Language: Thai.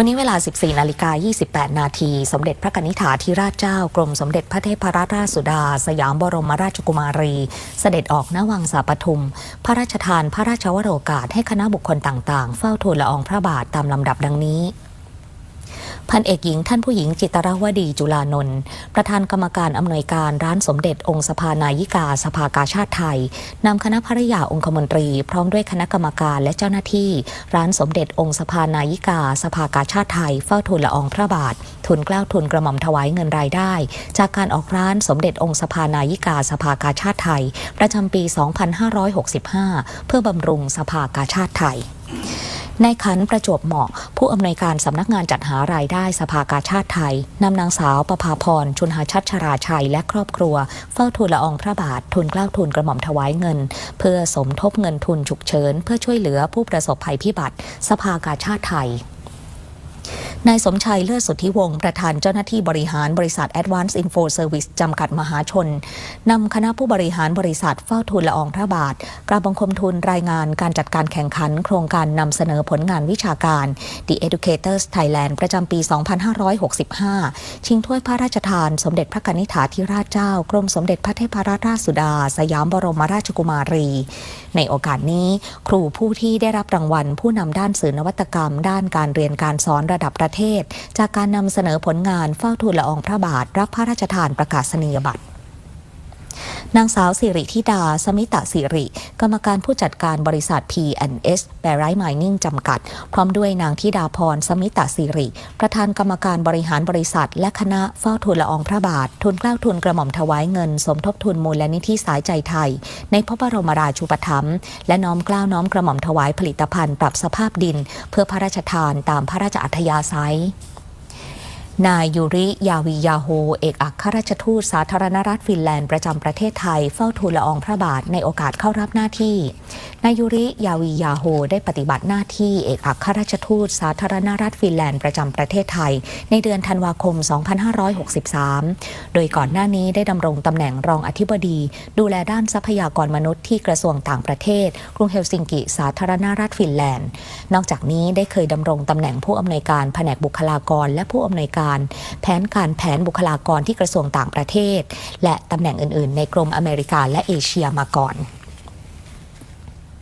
วันนี้เวลา 14 นาฬิกา 28 นาที สมเด็จพระกนิษฐาธิราชเจ้ากรมสมเด็จพระเทพรัตนราชสุดา สยามบรมราชกุมารี เสด็จออกณวังสาปทุม พระราชทานพระราชวโรกาสให้คณะบุคคลต่างๆ เฝ้าทูลละอองพระบาทตามลำดับดังนี้ พันเอกหญิงท่านผู้หญิงจิตรวดีจุลานนท์ประธานกรรมการอำนวยการร้านสมเด็จองค์สภานายิกาสภากาชาติไทยนำคณะภริยาองคมนตรี พร้อมด้วยคณะกรรมการและเจ้าหน้าที่ ร้านสมเด็จองค์สภานายิกาสภากาชาติไทย เฝ้าทูลละอองพระบาท ทุนเกล้าทุนกระหม่อมถวายเงินรายได้ จากการออกร้านสมเด็จองค์สภานายิกาสภากาชาติไทย ประจำปี 2565 เพื่อบำรุงสภากาชาติไทย นายขันประจวบเหมาะ ผู้อำนวยการสำนักงานจัดหารายได้สภากาชาติไทยนำนางสาวประภาพรชุนหาชัดชราชัยและครอบครัว เฝ้าทูลละอองพระบาททุนเกล้าทุนกระหม่อมถวายเงิน เพื่อสมทบเงินทุนฉุกเฉิน เพื่อช่วยเหลือผู้ประสบภัยพิบัติ สภากาชาติไทย นายสมชัยเลือดสุทธิวงศ์ประธานเจ้าหน้าที่บริหารบริษัท Advanced Info Service จำกัดมหาชน นำคณะผู้บริหารบริษัทเฝ้าทูลละอองพระบาท กราบบังคมทุนรายงานการจัดการแข่งขัน โครงการนำเสนอผลงานวิชาการ The Educators Thailand ประจำปี 2565 ชิงถ้วยพระราชทาน สมเด็จพระกนิษฐาธิราชเจ้า กรมสมเด็จพระเทพรัตนราชสุดา สยามบรมราชกุมารี ในโอกาสนี้ ครูผู้ที่ได้รับรางวัล ผู้นำด้านสื่อนวัตกรรม ด้านการเรียนการสอนระดับประเทศจากการนำเสนอผลงานเฝ้าทูลละอองพระบาท รับพระราชทานประกาศนียบัตร นางสาวสิริธิดา สมิตะสิริ กรรมการผู้จัดการบริษัท P&S b a r i t Mining จำกัด พร้อมด้วยนางธิดาพร สมิตะสิริ ประธานกรรมการบริหารบริษัท และคณะเฝ้าทูลละอองพระบาท ทุนเกล้าทุนกระหม่อมถวายเงิน สมทบทุนมูลนิธิสายใจไทย ในพระบรมราชูปถัมภ์และน้อมเกล้าน้อมกระหม่อมถวายผลิตภัณฑ์ปรับสภาพดิน เพื่อพระราชทานตามพระราชอัธยาศัย นายยูริยาวียาโฮ เอกอัครราชทูตสาธารณรัฐฟินแลนด์ประจำประเทศไทยเฝ้าทูลละอองพระบาทในโอกาสเข้ารับหน้าที่ นายยูริยาวียาโฮ ได้ปฏิบัติหน้าที่เอกอัครราชทูตสาธารณรัฐฟินแลนด์ประจำประเทศไทย ในเดือนธันวาคม 2563 โดยก่อนหน้านี้ได้ดำรงตำแหน่งรองอธิบดี ดูแลด้านทรัพยากรมนุษย์ที่กระทรวงต่างประเทศ กรุงเฮลซิงกิ สาธารณรัฐฟินแลนด์ นอกจากนี้ได้เคยดำรงตำแหน่งผู้อำนวยการแผนกบุคลากร และผู้อำนวยการการ แผนการแผนบุคลากรที่กระทรวงต่างประเทศ และตำแหน่งอื่น ๆ ในกรมอเมริกาและเอเชียมาก่อน